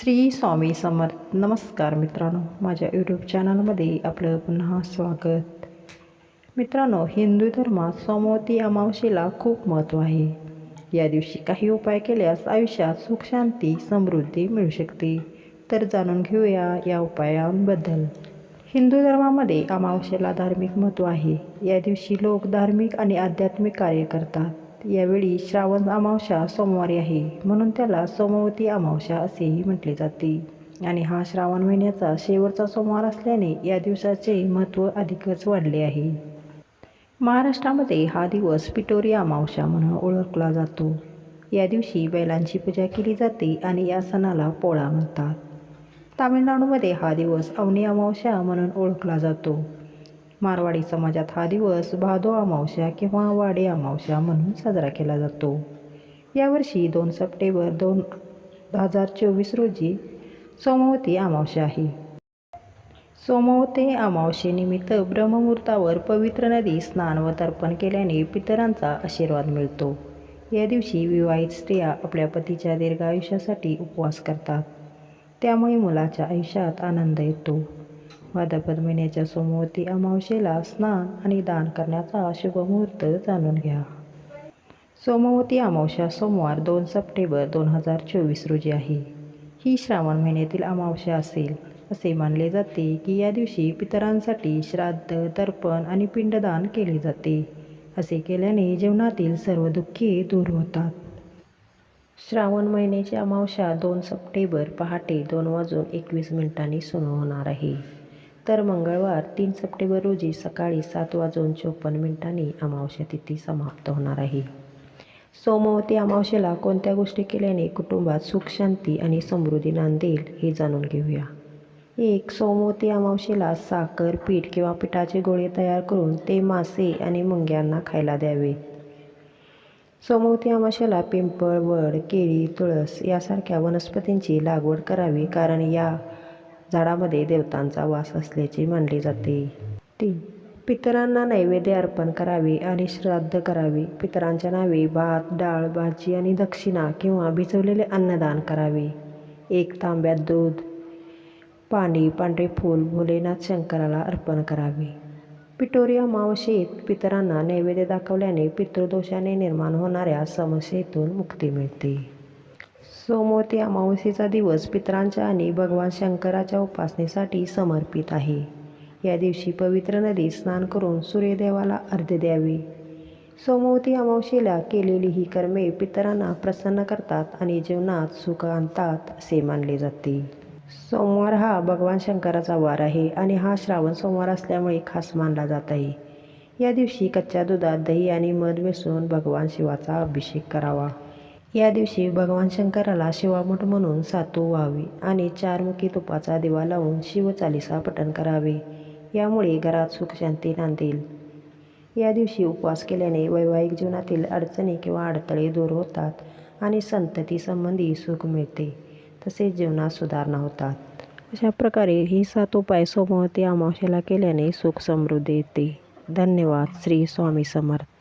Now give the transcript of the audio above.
श्री स्वामी समर्थ. नमस्कार मित्रांनो. माझ्या यूट्यूब चॅनलमध्ये आपलं पुन्हा स्वागत. मित्रांनो हिंदू धर्मात सोमवती अमावशेला खूप महत्त्व आहे. या दिवशी काही उपाय केल्यास आयुष्यात सुख शांती समृद्धी मिळू शकते. तर जाणून घेऊया या उपायांबद्दल. हिंदू धर्मामध्ये अमावस्येला धार्मिक महत्त्व आहे. या दिवशी लोक धार्मिक आणि आध्यात्मिक कार्य करतात. यावेळी श्रावण अमावस्या सोमवारी आहे. म्हणून त्याला सोमवती अमावस्या असेही म्हटले जाते. आणि हा श्रावण महिन्याचा शेवटचा सोमवार असल्याने या दिवसाचे महत्त्व अधिकच वाढले आहे. महाराष्ट्रामध्ये हा दिवस पिटोरी अमावस्या म्हणून ओळखला जातो. या दिवशी बैलांची पूजा केली जाते आणि या सणाला पोळा म्हणतात. तामिळनाडूमध्ये हा दिवस अवनी अमावस्या म्हणून ओळखला जातो. मारवाडी समाजात हा दिवस भादो अमावस्या किंवा वाडे अमावस्या म्हणून साजरा केला जातो. यावर्षी दोन सप्टेंबर दोन हजार चोवीस रोजी सोमवती अमावस्या आहे. सोमवती अमावस्येनिमित्त ब्रह्ममुहूर्तावर पवित्र नदी स्नान व तर्पण केल्याने पितरांचा आशीर्वाद मिळतो. या दिवशी विवाहित स्त्रिया आपल्या पतीच्या दीर्घायुष्यासाठी उपवास करतात. त्यामुळे मुलाच्या आयुष्यात आनंद येतो. भाद्रपद महिन्याच्या सोमवती अमावशेला स्नान आणि दान करण्याचा शुभ मुहूर्त जाणून घ्या. सोमवती अमावस्या सोमवार दोन सप्टेंबर दोन हजार चोवीस रोजी आहे. ही श्रावण महिन्यातील अमावस्या असेल असे मानले जाते की या दिवशी पितरांसाठी श्राद्ध तर्पण आणि पिंडदान केले जाते. असे केल्याने जीवनातील सर्व दुःखे दूर होतात. श्रावण महिन्याची अमावस्या दोन सप्टेंबर पहाटे दोन वाजून एकवीस मिनिटांनी सुरू होणार आहे. तर मंगळवार तीन सप्टेंबर रोजी सकाळी सात वाजून चोपन्न मिनिटांनी अमावस्या तिथी समाप्त होणार आहे. सोमवती अमावस्येला कोणत्या गोष्टी केल्याने कुटुंबात सुख शांती आणि समृद्धी नांदेल हे जाणून घेऊया. एक सोमवती अमावस्येला साखर पीठ किंवा पिठाचे गोळे तयार करून ते मासे आणि मुंग्यांना खायला द्यावे. सोमवती अमावस्येला पिंपळ वड केळी तुळस यासारख्या वनस्पतींची लागवड करावी कारण या झाडामध्ये देवतांचा वास असल्याचे मानले जाते. तीन पितरांना नैवेद्य अर्पण करावे आणि श्राद्ध करावे. पितरांच्या नावे भात डाळ भाजी आणि दक्षिणा किंवा भिजवलेले अन्नदान करावे. एक तांब्यात दूध पाणी पांढरे फूल भोलेनाथ शंकराला अर्पण करावे. पिटोरी अमावस्येत पितरांना नैवेद्य दाखवल्याने पितृदोषाने निर्माण होणाऱ्या समस्येतून मुक्ती मिळते. सोमवती अमावस्येचा दिवस पितरांच्या आणि भगवान शंकराच्या उपासनेसाठी समर्पित आहे. या दिवशी पवित्र नदीत स्नान करून सूर्यदेवाला अर्ध्य द्यावे. सोमवती अमावस्येला केलेली ही कर्मे पितरांना प्रसन्न करतात आणि जीवनात सुख आणतात असे मानले जाते. सोमवार हा भगवान शंकराचा वार आहे आणि हा श्रावण सोमवार असल्यामुळे खास मानला जात आहे. या दिवशी कच्च्या दुधात दही आणि मध मिसळून भगवान शिवाचा अभिषेक करावा. या दिवशी भगवान शंकराला शिवामठ म्हणून सातू व्हावी आणि चारमुखी तुपाचा दिवा लावून शिवचालिसा पठण करावे. यामुळे घरात सुखशांती नांदेल. या दिवशी उपवास केल्याने वैवाहिक जीवनातील अडचणी किंवा अडथळे दूर होतात आणि संततीसंबंधी सुख मिळते. तसेच जीवनात सुधारणा होतात. अशा प्रकारे ही सात उपाय सोमवती अमावस्येला केल्याने सुख समृद्धी येते. धन्यवाद. श्री स्वामी समर्थ.